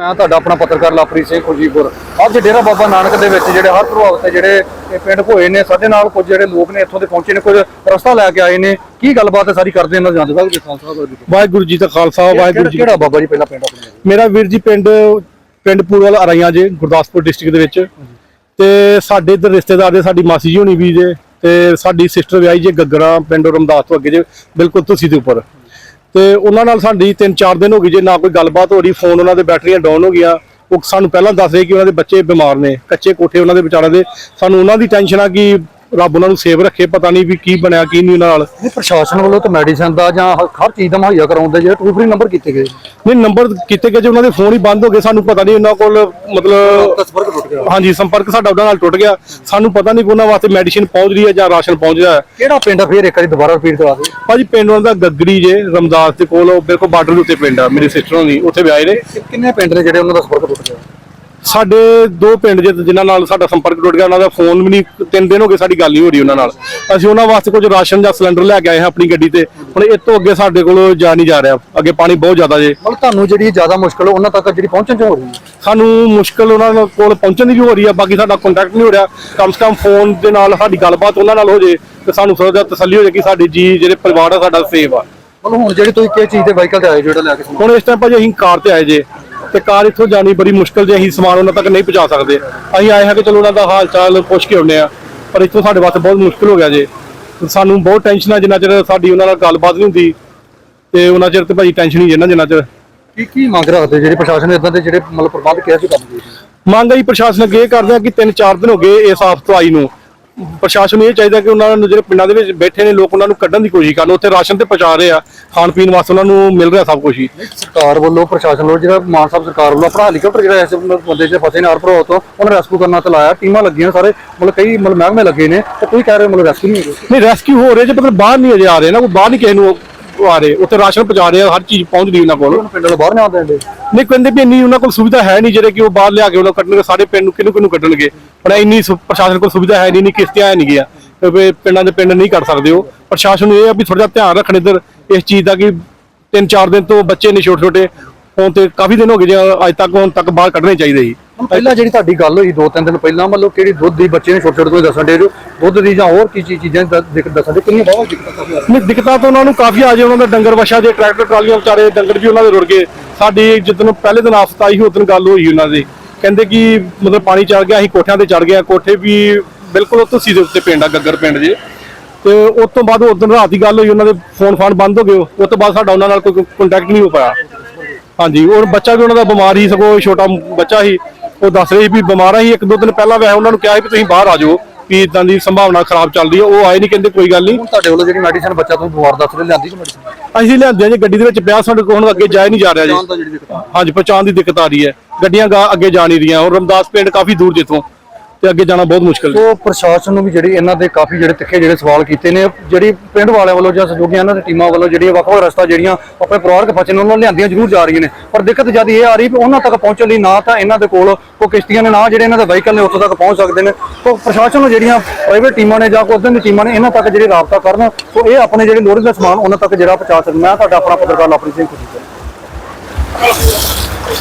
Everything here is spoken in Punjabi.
ਮੈਂ ਤੁਹਾਡਾ ਆਪਣਾ ਪੱਤਰਕਾਰ ਲਾਪਰੀ ਸਿੰਘ ਖੁਸ਼ੀਪੁਰ। ਅੱਜ ਡੇਰਾ ਬਾਬਾ ਨਾਨਕ ਦੇ ਵਿੱਚ ਜਿਹੜੇ ਹਰ ਪ੍ਰਭਾਵਿਤ ਜਿਹੜੇ ਪਿੰਡ ਹੋਏ ਨੇ ਸਾਡੇ ਨਾਲ ਕੁਝ ਜਿਹੜੇ ਲੋਕ ਨੇ ਇੱਥੋਂ ਦੇ ਪਹੁੰਚੇ ਨੇ ਕੁਝ ਰਸਤਾ ਲੈ ਕੇ ਆਏ ਨੇ। ਕੀ ਗੱਲਬਾਤ ਹੈ ਸਾਰੀ ਕਰਦੇ ਇਹਨਾਂ ਜਾਂਦੇ ਸਾਹਿਬ ਜੀ ਖਾਲਸਾ ਵਾਹਿਗੁਰੂ ਜੀ ਦਾ ਖਾਲਸਾ ਵਾਹਿਗੁਰੂ ਜੀ ਕਿਹੜਾ ਬਾਬਾ ਜੀ ਪਹਿਲਾ ਪਿੰਡ ਆਪਣਾ? ਮੇਰਾ ਵੀਰ ਜੀ ਪਿੰਡ ਪਿੰਡ ਪੂਰਵਾਲ ਅਰਾਈਆਂ ਜੇ ਗੁਰਦਾਸਪੁਰ ਡਿਸਟ੍ਰਿਕਟ ਦੇ ਵਿੱਚ। ਤੇ ਸਾਡੇ ਇੱਧਰ ਰਿਸ਼ਤੇਦਾਰ ਦੇ ਸਾਡੀ ਮਾਸੀ ਜੀ ਹੋਣੀ ਵੀ ਜੇ ਤੇ ਸਾਡੀ ਸਿਸਟਰ ਵਿਆਹੀ ਜੇ ਗੱਗਰਾ ਪਿੰਡ ਰਮਦਾਸ ਤੋਂ ਅੱਗੇ ਜੇ ਬਿਲਕੁਲ ਤੁਸੀਂ ਦੇ ਉੱਪਰ। ਤੇ ਉਹਨਾਂ ਨਾਲ ਸਾਡੀ 3-4 ਦਿਨ ਹੋ ਗਏ ਜੇ ਨਾ ਕੋਈ ਗੱਲਬਾਤ ਹੋ ਰਹੀ ਫੋਨ ਉਹਨਾਂ ਦੇ ਬੈਟਰੀਆਂ ਡਾਊਨ ਹੋ ਗਈਆਂ। ਉਹ ਸਾਨੂੰ ਪਹਿਲਾਂ ਦੱਸ ਰਹੇ ਕਿ ਉਹਨਾਂ ਦੇ ਬੱਚੇ ਬਿਮਾਰ ਨੇ, ਕੱਚੇ ਕੋਠੇ ਉਹਨਾਂ ਦੇ ਵਿਚਾਰਾਂ ਦੇ। ਸਾਨੂੰ ਉਹਨਾਂ ਦੀ ਟੈਨਸ਼ਨ ਆ ਕਿ ਰੱਬ ਉਹਨਾਂ ਨੂੰ ਸੇਵ ਰੱਖੇ ਪਤਾ ਨਹੀਂ ਵੀ ਕੀ ਬਣਿਆ ਕੀ ਨਹੀਂ ਉਹਨਾਂ ਨਾਲ। ਨਹੀਂ ਪ੍ਰਸ਼ਾਸਨ ਵੱਲੋਂ ਤਾਂ ਮੈਡੀਸਨ ਦਾ ਜਾਂ ਹ- ਹਰ ਚੀਜ਼ ਦਾ ਮੁਹੱਈਆ ਕਰਾਉਂਦੇ ਜਿਹੜੇ ਟੂ ਫ੍ਰੀ ਨੰਬਰ ਕੀਤੇ ਗਏ। ਨਹੀਂ ਨੰਬਰ ਕੀਤੇ ਗਏ ਜੇ ਉਹਨਾਂ ਦੇ ਫੋਨ ਹੀ ਬੰਦ ਹੋ ਗਏ ਸਾਨੂੰ ਪਤਾ ਨਹੀਂ ਉਹਨਾਂ ਕੋਲ ਮਤਲਬ ਸੰਪਰਕ ਟੁੱਟ ਗਿਆ। ਹਾਂਜੀ ਸੰਪਰਕ ਸਾਡਾ ਉਹਨਾਂ ਨਾਲ ਟੁੱਟ ਗਿਆ। ਸਾਨੂੰ ਪਤਾ ਨਹੀਂ ਕਿ ਉਹਨਾਂ ਵਾਸਤੇ ਮੈਡੀਸਿਨ ਪਹੁੰਚ ਰਹੀ ਹੈ ਜਾਂ ਰਾਸ਼ਨ ਪਹੁੰਚਦਾ ਹੈ। ਕਿਹੜਾ ਪਿੰਡ ਆ? ਫੇਰ ਇੱਕ ਵਾਰੀ ਦੁਬਾਰਾ ਰਿਪੀਟ ਕਰਾ ਦਿਓ। ਭਾਜੀ ਪਿੰਡ ਉਹਨਾਂ ਦਾ ਗੱਗਰੀ ਜੇ ਰਮਦਾਸ ਦੇ ਕੋਲ ਉਹ ਬਿਲਕੁਲ ਬਾਰਡਰ ਦੇ ਉੱਤੇ ਪਿੰਡ ਆ ਮੇਰੀ ਸਿਸਟਰ ਹੋਣੀ ਉੱਥੇ ਵਿਆਹੇ ਨੇ। ਕਿੰਨੇ ਪਿੰਡ ਨੇ ਜਿਹੜੇ ਉਹਨਾਂ ਦਾ ਸੰਪਰਕ ਟੁੱਟ ਗਿਆ? ਸਾਡੇ ਦੋ ਪਿੰਡ ਜੇ ਜਿਨ੍ਹਾਂ ਨਾਲ ਸਾਡਾ ਸੰਪਰਕ ਟੁੱਟ ਗਿਆ ਉਹਨਾਂ ਦਾ ਫੋਨ ਵੀ ਨਹੀਂ ਤਿੰਨ ਦਿਨ ਹੋ ਗਏ ਸਾਡੀ ਗੱਲ ਨਹੀਂ ਹੋ ਰਹੀ ਉਹਨਾਂ ਨਾਲ। ਅਸੀਂ ਉਹਨਾਂ ਵਾਸਤੇ ਕੁਝ ਰਾਸ਼ਨ ਜਾਂ ਸਿਲੰਡਰ ਲੈ ਕੇ ਆਏ ਹਾਂ ਆਪਣੀ ਗੱਡੀ ਤੇ। ਹੁਣ ਇਹ ਤੋਂ ਅੱਗੇ ਸਾਡੇ ਕੋਲ ਜਾ ਨਹੀਂ ਜਾ ਰਿਹਾ। ਅੱਗੇ ਪਾਣੀ ਬਹੁਤ ਜ਼ਿਆਦਾ ਜੇ। ਮਤਲਬ ਤੁਹਾਨੂੰ ਜਿਹੜੀ ਜ਼ਿਆਦਾ ਮੁਸ਼ਕਲ ਉਹਨਾਂ ਤੱਕ ਜਿਹੜੀ ਪਹੁੰਚਣ ਚ ਹੋ ਰਹੀ ਹੈ? ਸਾਨੂੰ ਮੁਸ਼ਕਲ ਉਹਨਾਂ ਕੋਲ ਪਹੁੰਚਣ ਦੀ ਵੀ ਹੋ ਰਹੀ ਆ ਬਾਕੀ ਸਾਡਾ ਕੰਟੈਕਟ ਨਹੀਂ ਹੋ ਰਿਹਾ। ਕਮ ਸੇ ਕਮ ਫੋਨ ਦੇ ਨਾਲ ਸਾਡੀ ਗੱਲਬਾਤ ਉਹਨਾਂ ਨਾਲ ਹੋ ਜੇ ਤੇ ਸਾਨੂੰ ਥੋੜਾ ਜਿਹਾ ਤਸੱਲੀ ਹੋ ਜਾਏ ਕਿ ਸਾਡੇ ਜੀ ਜਿਹੜੇ ਪਰਿਵਾਰ ਆ ਸਾਡਾ ਸੇਫ ਆ। ਮਤਲਬ ਹੁਣ ਜਿਹੜੀ ਤੁਸੀਂ ਕਿਸ ਚੀਜ਼ ਦੇ ਵਾਹੀਕਲ ਤੇ ਆਏ ਜਿਹੜਾ ਲੈ ਕੇ ਹੁਣ ਇਸ ਟਾਈਮ ਭਾਜੀ ਅਸੀਂ ਕਾਰ ਤੇ ਆਏ ਜੇ। ਤੇ ਕਾਰ ਇੱਥੋਂ ਜਾਣੀ ਬੜੀ ਮੁਸ਼ਕਲ ਜੇ ਅਸੀਂ ਸਮਾਨ ਉਹਨਾਂ ਤੱਕ ਨਹੀਂ ਪਹੁੰਚਾ ਸਕਦੇ। ਅਸੀਂ ਆਏ ਹਾਂ ਕਿ ਚਲੋ ਉਹਨਾਂ ਦਾ ਹਾਲ ਚਾਲ ਪੁੱਛ ਕੇ ਆਉਂਦੇ ਆ ਪਰ ਇੱਥੋਂ ਸਾਡੇ ਵਾਸਤੇ ਬਹੁਤ ਮੁਸ਼ਕਲ ਹੋ ਗਿਆ ਜੇ। ਸਾਨੂੰ ਬਹੁਤ ਟੈਨਸ਼ਨ ਆ ਜਿੰਨਾ ਚਿਰ ਸਾਡੀ ਉਹਨਾਂ ਨਾਲ ਗੱਲਬਾਤ ਨਹੀਂ ਹੁੰਦੀ ਤੇ ਉਹਨਾਂ ਚਿਰ ਤੇ ਭਾਜੀ ਟੈਨਸ਼ਨ ਹੀ ਜੇ ਨਾ ਜਿੰਨਾ ਚਿਰ। ਕੀ ਕੀ ਮੰਗ ਰੱਖਦੇ ਜਿਹੜੇ ਪ੍ਰਸ਼ਾਸਨ ਨੇ ਇਦਾਂ ਦੇ ਜਿਹੜੇ ਮਤਲਬ ਪ੍ਰਬੰਧ ਕਿਹਾ ਸੀ ਕਰਨ ਦੀ ਮੰਗ ਆਈ ਪ੍ਰਸ਼ਾਸਨ ਅੱਗੇ ਇਹ ਕਰਦੇ ਆ ਕਿ 3-4 ਦਿਨ ਹੋ ਗਏ ਇਸ ਆਫਤ ਆਈ ਨੂੰ। ਪ੍ਰਸ਼ਾਸਨ ਨੂੰ ਇਹ ਚਾਹੀਦਾ ਕਿ ਉਹਨਾਂ ਨੂੰ ਜਿਹੜੇ ਪਿੰਡਾਂ ਦੇ ਵਿੱਚ ਬੈਠੇ ਨੇ ਲੋਕ ਉਹਨਾਂ ਨੂੰ ਕੱਢਣ ਦੀ ਕੋਸ਼ਿਸ਼ ਕਰਨ ਉੱਥੇ ਰਾਸ਼ਨ ਤੇ ਪਹੁੰਚਾ ਰਹੇ ਆ ਖਾਣ ਪੀਣ ਵਾਸਤੇ ਉਹਨਾਂ ਨੂੰ ਮਿਲ ਰਿਹਾ ਸਭ ਕੁਝ ਹੀ। ਸਰਕਾਰ ਵੱਲੋਂ ਪ੍ਰਸ਼ਾਸਨ ਵੱਲੋਂ ਜਿਹੜਾ ਮਾਨ ਸਾਹਿਬ ਸਰਕਾਰ ਵੱਲੋਂ ਆਪਣਾ ਹੈਲੀਕਾਪਟਰ ਜਿਹੜਾ ਇਸ ਬੰਦੇ ਦੇ ਫਸੇ ਨੇ ਹਰ ਤੋਂ ਉਹਨੂੰ ਰੈਸਕਿਊ ਕਰਨਾ ਤੇ ਲਾਇਆ। ਟੀਮਾਂ ਲੱਗੀਆਂ ਸਾਰੇ ਮਤਲਬ ਕਈ ਮਤਲਬ ਮਹਿਕਮੇ ਲੱਗੇ ਨੇ ਤੇ ਤੁਸੀਂ ਕਹਿ ਰਹੇ ਮਤਲਬ ਰੈਸਕਿਊ ਨਹੀਂ ਹੋ ਰਿਹਾ। ਨਹੀਂ ਰੈਸਕਿਊ ਹੋ ਰਿਹਾ ਜੇ ਮਤਲਬ ਬਾਹਰ ਨਹੀਂ ਅਜੇ ਆ ਰਹੇ ਨਾ ਕੋਈ ਬਾਹਰ ਨਹੀਂ ਕਿਸੇ ਨੂੰ ਆ ਰਹੇ ਉੱਥੇ ਰਾਸ਼ਨ ਪਹੁੰਚਾ ਰਹੇ ਆ ਹਰ ਚੀਜ਼ ਪਹੁੰਚ ਰਹੀ ਉਹਨਾਂ ਕੋਲ। ਪਿੰਡ ਵਾਲੇ ਬਾਹਰ ਨਹੀਂ ਆਉਂਦੇ ਹੁੰਦੇ? ਨਹੀਂ ਕਹਿੰਦੇ ਵੀ ਇੰਨੀ ਉਹਨਾਂ ਕੋਲ ਸੁਵਿਧਾ ਹੈ ਨਹੀਂ ਜਿਹੜੇ ਕਿ ਉਹ ਬਾਹਰ ਲਿਆ ਕੇ ਉਹਨਾਂ ਕੱਢਣਗੇ ਸਾਰੇ ਪਿੰਡ ਨੂੰ ਕਿਹਨੂੰ ਕਿਹਨੂੰ ਕੱਢਣਗੇ। ਪਰ ਇੰਨੀ ਸੁ- ਪ੍ਰਸ਼ਾਸਨ ਕੋਲ ਸੁਵਿਧਾ ਹੈ ਨਹੀਂ ਨਹੀਂ ਕਿਸ਼ਤੀਆਂ ਹੈ ਨਹੀਂ ਗਿਆ। ਤੇ ਵੀ ਪਿੰਡਾਂ ਦੇ ਪਿੰਡ ਨਹੀਂ ਕੱਢ ਸਕਦੇ ਉਹ। ਪ੍ਰਸ਼ਾਸਨ ਨੂੰ ਇਹ ਆ ਵੀ ਥੋੜਾ ਜਿਹਾ ਧਿਆਨ ਰੱਖਣ ਇੱਧਰ ਇਸ ਚੀਜ਼ ਦਾ ਕਿ ਤਿੰਨ ਚਾਰ ਦਿਨ ਤੋਂ ਬੱਚੇ ਨੇ ਛੋਟੇ ਛੋਟੇ ਹੁਣ ਤੇ ਕਾਫੀ ਦਿਨ ਹੋ ਗਏ ਜੇ ਅੱਜ ਤੱਕ ਹੁਣ ਤੱਕ ਬਾਹਰ ਕੱਢਣੇ ਚਾਹੀਦੇ ਸੀ। ਪਹਿਲਾਂ ਜਿਹੜੀ ਤੁਹਾਡੀ ਗੱਲ ਹੋਈ ਦੋ ਤਿੰਨ ਦਿਨ ਪਹਿਲਾਂ, ਮਤਲਬ ਕਿਹੜੀ ਦੁੱਧ ਦੀ ਬੱਚੇ ਨੇ ਛੋਟੇ ਛੋਟੇ ਤੋਂ ਦੱਸਣ ਦੇ ਜੋ, ਦੁੱਧ ਦੀ ਜਾਂ ਹੋਰ ਕੀ ਚੀਜ਼ ਚੀਜ਼ਾਂ ਦ- ਦੱਸਣ ਦੇ, ਕਿੰਨੀਆਂ ਬਹੁਤ ਦਿੱਕਤਾਂ ਨਹੀਂ, ਦਿੱਕਤਾਂ ਤਾਂ ਉਹਨਾਂ ਨੂੰ ਕਾਫੀ ਆ ਜੇ ਉਹਨਾਂ ਦਾ ਡੰਗਰ ਵਛਾ ਜੇ ਟਰੈਕਟਰ, ਟਰਾਲੀਆਂ ਵਿਚਾਰੇ ਡੰਗਰ ਵੀ ਉਹਨਾਂ ਦੇ ਰੁੜ ਗਏ। ਸਾਡੀ ਜਿੱਦਣ ਪਹਿਲੇ ਦਿਨ ਆਫਤ ਆਈ ਸੀ ਉਦੋਂ ਗੱਲ ਹੋਈ ਉਹਨਾਂ ਦੀ। ਕਹਿੰਦੇ ਕਿ ਮਤਲਬ ਪਾਣੀ ਚੜ ਗਿਆ, ਅਸੀਂ ਕੋਠਿਆਂ ਤੇ ਚੜ ਗਏ ਕੋਠੇ ਵੀ ਬਿਲਕੁਲ ਉਹ ਤੁਸੀਂ ਉੱਤੇ ਪਿੰਡ ਆ, ਗੱਗਰ ਪਿੰਡ ਜੇ। ਤੇ ਉਸ ਤੋਂ ਬਾਅਦ ਉਦੋਂ ਰਾਤ ਦੀ ਗੱਲ ਹੋਈ, ਉਹਨਾਂ ਦੇ ਫੋਨ ਫਾਨ ਬੰਦ ਹੋ ਗਏ। ਉਸ ਤੋਂ ਬਾਅਦ ਸਾਡਾ ਉਹਨਾਂ ਨਾਲ ਕੋਈ ਕੰਟੈਕਟ ਨਹੀਂ ਹੋ ਪਾਇਆ। ਹਾਂਜੀ ਉਹ ਬੱਚਾ ਵੀ ਉਹਨਾਂ ਦਾ ਬਿਮਾਰ ਹੀ ਸਗੋਂ ਛੋਟਾ ਬੱਚਾ ਸੀ। ਉਹ ਦੱਸ ਰਹੇ ਸੀ ਵੀ ਬਿਮਾਰ ਆ ਸੀ ਇੱਕ ਦੋ ਦਿਨ ਪਹਿਲਾਂ ਵੈਸੇ ਉਹਨਾਂ ਨੂੰ ਕਿਹਾ ਸੀ ਵੀ ਤੁਸੀਂ ਬਾਹਰ ਆ ਜਾਓ ਵੀ ਇਦਾਂ ਦੀ ਸੰਭਾਵਨਾ ਖਰਾਬ ਚੱਲ ਰਹੀ ਹੈ। ਉਹ ਆਏ ਨਹੀਂ ਕਹਿੰਦੇ ਕੋਈ ਗੱਲ ਨਹੀਂ ਹੁਣ ਤੁਹਾਡੇ ਵੱਲੋਂ ਜਿਹੜੀ ਮੈਡੀਸਨ ਬੱਚਾ ਤੋਂ ਬਿਮਾਰ ਦੱਸ ਰਹੇ ਲਿਆਂਦੀ ਕਿ ਮੈਡੀਸਨ? ਅਸੀਂ ਲਿਆਂਦੇ ਆ ਜੀ ਗੱਡੀ ਦੇ ਵਿੱਚ ਪਿਆ ਸਾਡੇ ਕੋਲ ਹੁਣ ਅੱਗੇ ਜਾਇਆ ਨਹੀਂ ਜਾ ਰਿਹਾ ਜੀ। ਆ। ਹਾਂਜੀ ਪਹੁੰਚਾਉਣ ਦੀ ਦਿੱਕਤ ਆ ਰਹੀ ਹੈ। ਗੱਡੀਆਂ ਗਾ ਅੱਗੇ ਜਾ ਨਹੀਂ ਰਹੀਆਂ ਔਰ ਰਮਦਾਸ ਪਿੰਡ ਕਾਫੀ ਦੂਰ ਜਿੱਥੋਂ। ਤੇ ਅੱਗੇ ਜਾਣਾ ਬਹੁਤ ਮੁਸ਼ਕਲ ਹੈ ਸੋ ਪ੍ਰਸ਼ਾਸਨ ਨੂੰ ਵੀ ਜਿਹੜੇ ਇਹਨਾਂ ਦੇ ਕਾਫੀ ਜਿਹੜੇ ਤਿੱਖੇ ਜਿਹੜੇ ਸਵਾਲ ਕੀਤੇ ਨੇ, ਜਿਹੜੀ ਪਿੰਡ ਵਾਲਿਆਂ ਵੱਲੋਂ ਜਾਂ ਸਹਿਯੋਗੀਆਂ ਇਹਨਾਂ ਦੀ ਟੀਮਾਂ ਵੱਲੋਂ ਜਿਹੜੀਆਂ ਵੱਖ-ਵੱਖ ਰਸਤਾ ਜਿਹੜੀਆਂ ਆਪਣੇ ਪਰਿਵਾਰਕ ਫਸੇ ਨੇ ਉਹਨਾਂ ਨੂੰ ਲਿਆਂਦੀਆਂ ਜ਼ਰੂਰ ਜਾ ਰਹੀਆਂ ਨੇ। ਪਰ ਦਿੱਕਤ ਜਦ ਇਹ ਆ ਰਹੀ ਵੀ ਉਹਨਾਂ ਤੱਕ ਪਹੁੰਚਣ ਲਈ ਨਾ ਤਾਂ ਇਹਨਾਂ ਦੇ ਕੋਲ ਕੋਈ ਕਿਸ਼ਤੀਆਂ ਨੇ, ਨਾ ਜਿਹੜੇ ਇਹਨਾਂ ਦੇ ਵਹੀਕਲ ਨੇ ਉੱਥੋਂ ਤੱਕ ਪਹੁੰਚ ਸਕਦੇ ਨੇ। ਸੋ ਪ੍ਰਸ਼ਾਸਨ ਨੂੰ ਜਿਹੜੀਆਂ ਪ੍ਰਾਈਵੇਟ ਟੀਮਾਂ ਨੇ ਜਾਂ ਕੋਈ ਉਦੋਂ ਦੀ ਟੀਮਾਂ ਨੇ, ਇਹਨਾਂ ਤੱਕ ਜਿਹੜੀ ਰਾਬਤਾ ਕਰਨ, ਸੋ ਇਹ ਆਪਣੇ ਜਿਹੜੇ ਲੋੜੀਂਦਾ ਸਮਾਨ ਉਹਨਾਂ ਤੱਕ ਜਿਹੜਾ ਪਹੁੰਚਾ ਸਕਣ। ਮੈਂ ਤੁਹਾਡਾ ਆਪਣਾ ਪੱਤਰਕਾਰ ਲਵਪ੍ਰੀਤ ਸਿੰਘ ਖੁਸ਼ੀ